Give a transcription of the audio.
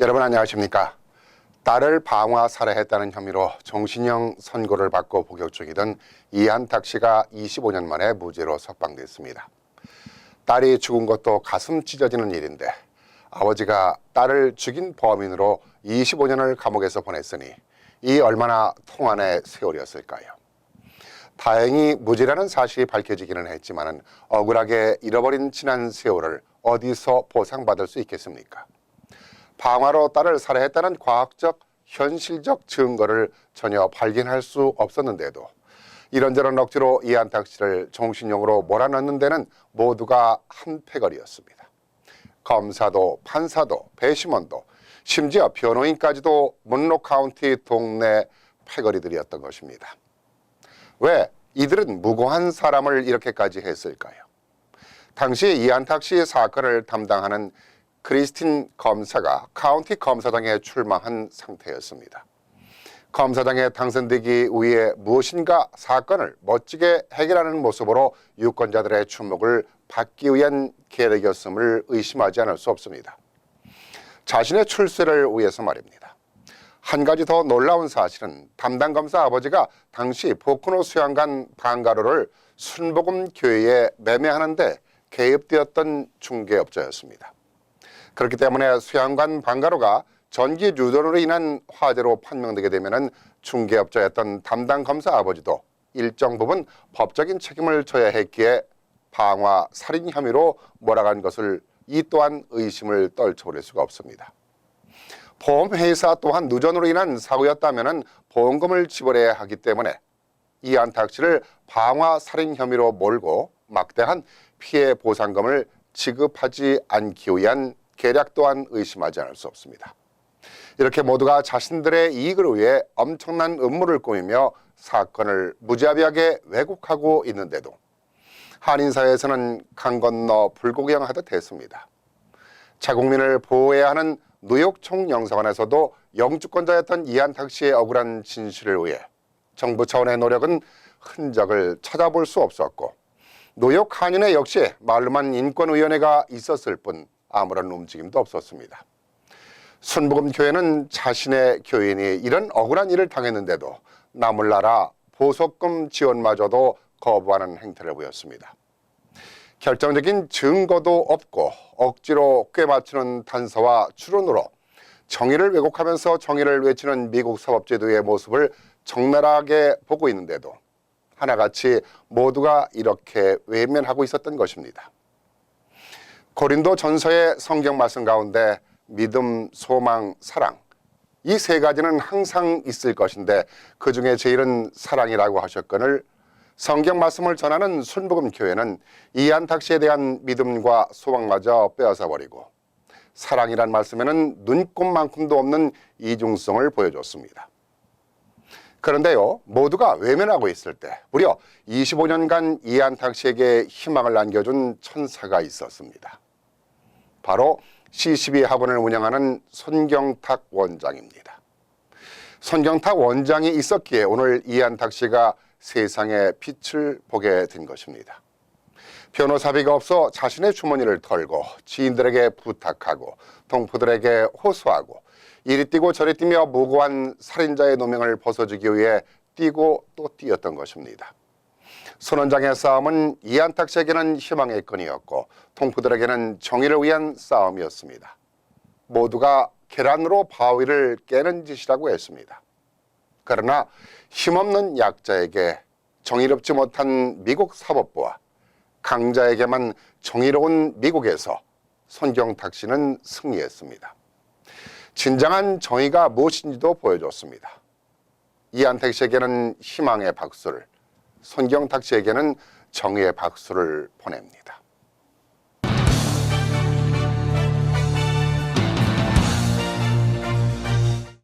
여러분 안녕하십니까? 딸을 방화 살해했다는 혐의로 정신형 선고를 받고 복역 중이던 이한탁 씨가 25년 만에 무죄로 석방됐습니다. 딸이 죽은 것도 가슴 찢어지는 일인데 아버지가 딸을 죽인 범인으로 25년을 감옥에서 보냈으니 이 얼마나 통안의 세월이었을까요? 다행히 무죄라는 사실이 밝혀지기는 했지만 억울하게 잃어버린 지난 세월을 어디서 보상받을 수 있겠습니까? 방화로 딸을 살해했다는 과학적 현실적 증거를 전혀 발견할 수 없었는데도 이런저런 억지로 이한탁 씨를 정신용으로 몰아넣는 데는 모두가 한패거리였습니다. 검사도 판사도 배심원도 심지어 변호인까지도 문로 카운티 동네 패거리들이었던 것입니다. 왜 이들은 무고한 사람을 이렇게까지 했을까요? 당시 이한탁 씨의 사건을 담당하는 크리스틴 검사가 카운티 검사장에 출마한 상태였습니다. 검사장에 당선되기 위해 무엇인가 사건을 멋지게 해결하는 모습으로 유권자들의 주목을 받기 위한 계획이었음을 의심하지 않을 수 없습니다. 자신의 출세를 위해서 말입니다. 한 가지 더 놀라운 사실은 담당 검사 아버지가 당시 포크노 수양관 방가로를 순복음 교회에 매매하는데 개입되었던 중개업자였습니다. 그렇기 때문에 수양관 방가로가 전기 유도로 인한 화재로 판명되게 되면 중개업자였던 담당 검사 아버지도 일정 부분 법적인 책임을 져야 했기에 방화 살인 혐의로 몰아간 것을 이 또한 의심을 떨쳐버릴 수가 없습니다. 보험회사 또한 누전으로 인한 사고였다면 보험금을 지불해야 하기 때문에 이한탁 씨를 방화 살인 혐의로 몰고 막대한 피해 보상금을 지급하지 않기 위한 계략 또한 의심하지 않을 수 없습니다. 이렇게 모두가 자신들의 이익을 위해 엄청난 음모를 꾸미며 사건을 무자비하게 왜곡하고 있는데도 한인사회에서는 강 건너 불구경하듯 했습니다. 자국민을 보호해야 하는 뉴욕 총영사관에서도 영주권자였던 이한탁 씨의 억울한 진실을 위해 정부 차원의 노력은 흔적을 찾아볼 수 없었고 뉴욕 한인회 역시 말로만 인권위원회가 있었을 뿐 아무런 움직임도 없었습니다. 순복음 교회는 자신의 교인이 이런 억울한 일을 당했는데도 남을 나라 보석금 지원마저도 거부하는 행태를 보였습니다. 결정적인 증거도 없고 억지로 꿰맞추는 단서와 추론으로 정의를 왜곡하면서 정의를 외치는 미국 사법제도의 모습을 적나라하게 보고 있는데도 하나같이 모두가 이렇게 외면하고 있었던 것입니다. 고린도 전서의 성경 말씀 가운데 믿음, 소망, 사랑 이 세 가지는 항상 있을 것인데 그 중에 제일은 사랑이라고 하셨거늘 성경 말씀을 전하는 순복음 교회는 이한탁 씨에 대한 믿음과 소망마저 빼앗아 버리고 사랑이란 말씀에는 눈꼽만큼도 없는 이중성을 보여줬습니다. 그런데요, 모두가 외면하고 있을 때 무려 25년간 이한탁 씨에게 희망을 안겨준 천사가 있었습니다. 바로 C12 학원을 운영하는 손경탁 원장입니다. 손경탁 원장이 있었기에 오늘 이한탁 씨가 세상의 빛을 보게 된 것입니다. 변호사비가 없어 자신의 주머니를 털고 지인들에게 부탁하고 동포들에게 호소하고 이리 뛰고 저리 뛰며 무고한 살인자의 노명을 벗어주기 위해 뛰고 또 뛰었던 것입니다. 손원장의 싸움은 이한탁 씨에게는 희망의 끈이었고 동포들에게는 정의를 위한 싸움이었습니다. 모두가 계란으로 바위를 깨는 짓이라고 했습니다. 그러나 힘없는 약자에게 정의롭지 못한 미국 사법부와 강자에게만 정의로운 미국에서 손경탁 씨는 승리했습니다. 진정한 정의가 무엇인지도 보여줬습니다. 이한택 씨에게는 희망의 박수를, 손경 탁 씨에게는 정의의 박수를 보냅니다.